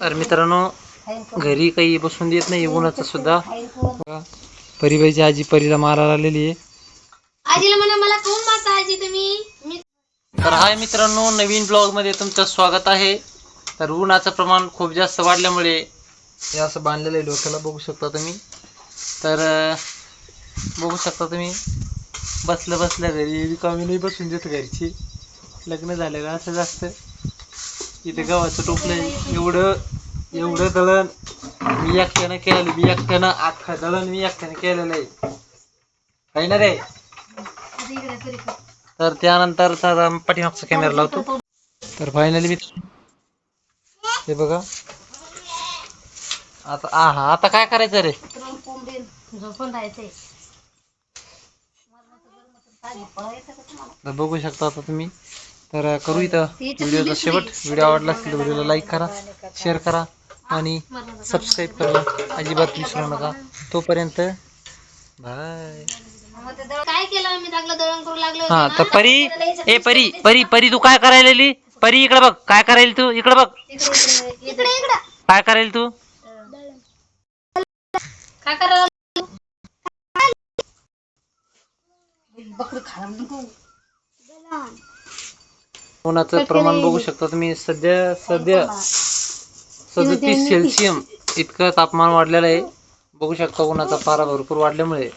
तर मित्रांनो घरी काही बसून देत नाही उन्हाचं सुद्धा. परिबाईची आजी परीला मारायला आलेली आहे. आजीला म्हणा मला खाऊन मारता आजी तुम्ही. मी तर हाय मित्रांनो नवीन ब्लॉगमध्ये तुमचं स्वागत आहे. तर उन्हाचं प्रमाण खूप जास्त वाढल्यामुळे हे असं बांधलेलं आहे. डोक्याला बघू शकता तुम्ही. तर बघू शकता तुम्ही. बसल्या बसल्या घरी रिकामी नाही बसून देत घरची. लग्न झालेलं असं जास्त. इथे गव्हाचं टोपलं एवढं एवढं दळण मी एकट्यानं केलेलं मी एकट्यानं अख्खा दळण मी एकट्यानं केलेलं आहे. आहे ना रे? तर त्यानंतर तर पाठीमागचा कॅमेरा लावतो. तर फायनली मी हे बघा. आता आहा आता काय करायचं रे? बघू शकता आता तुम्ही. तर करू इथं व्हिडिओचा शेवट. व्हिडिओ आवडला असेल तर व्हिडिओला लाईक करा शेअर करा आणि सबस्क्राईब करायला अजिबात विसरू नका. तोपर्यंत बाय काय केलं मी लागलं दळण करू लागलो हा तर परी ए परी परी परी तू काय करायला परी इकडे बघ. काय करायला तू? इकडे बघ. इकडे इकडे. काय करायला तू? काय करायला बकरी खायला नको. उन्हाचं प्रमाण बघू शकता तुम्ही. सध्या सध्या सदतीस सेल्सियम इतकं तापमान वाढलेलं आहे. बघू शकता उन्हाचा पारा भरपूर वाढल्यामुळे.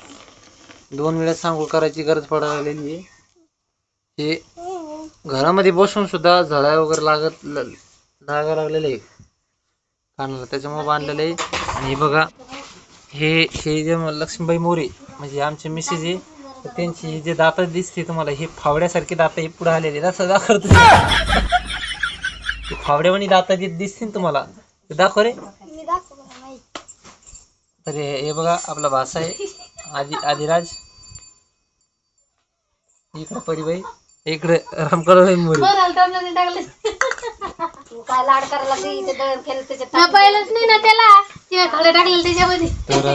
दोन वेळेस सांगोळ करायची गरज पडायला लागलेली आहे. हे घरामध्ये बसून सुद्धा झळा वगैरे लागत ल- लागायला लागलेले आहे. कानाला त्याच्यामुळे बांधलेलं आहे. आणि हे बघा हे हे जे लक्ष्मीबाई मोरे म्हणजे आमचे मिसेस आहे तर त्यांची हे जे दात दिसते तुम्हाला हे फावड्यासारखे दात हे पुढे आलेले. असं दाखव रे फावड्यावानी दात जे दिसतील तुम्हाला ते दाखव रे. तर हे हे बघा आपला भाषा आहे. आदि आदिराज. इकडे परिबाई. इकडे रामकरण मोरे. काय लाड करायला लागली? इथे दळण केलं त्याच्यात पाहिलंच नाही ना त्याला? ते खाली टाकलेलं त्याच्यामध्ये. तर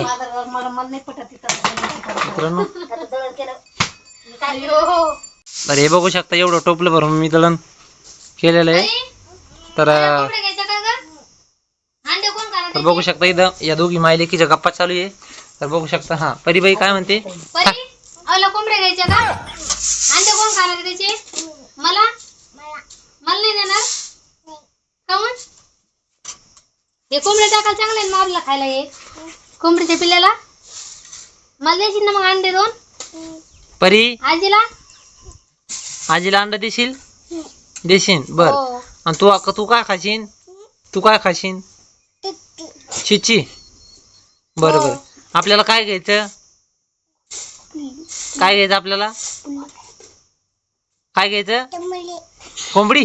मला मला नाही पटत तिथं मित्रांनो दळण केलं काय हो तर हे बघू शकता एवढं टोपलं भरून मी दळण केलेलं आहे. तर तर बघू शकता इथं या दोघी मायलेकीच्या गप्पा चालू आहे. तर बघू शकता हा. परिबाई काय म्हणते? परी अला कोंबड्या घ्यायच्या का? अंडे कोण खाणार त्याचे? मला? मला नाही देणार? काऊन हे टाकायला चांगले मारला खायला हे? कोंबडीच्या पिल्ल्याला? मला द्यायची ना मग अंडे दोन? परी? आजीला? आजीला अंडा देशील? देशील बर. हो. आणि तू तू काय खाशीन? तू काय खाशीन? चिची बरं बरं. आपल्याला काय घ्यायचं? काय घ्यायचं आपल्याला? काय घ्यायचं? कोंबडी.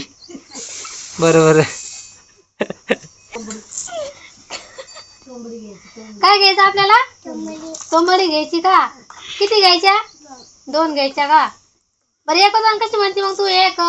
बरं बरं. काय घ्यायचं आपल्याला? कोंबडी घ्यायची का? किती घ्यायच्या? दोन घ्यायच्या का? बरं एक दोन कशी म्हणते मग तू? एक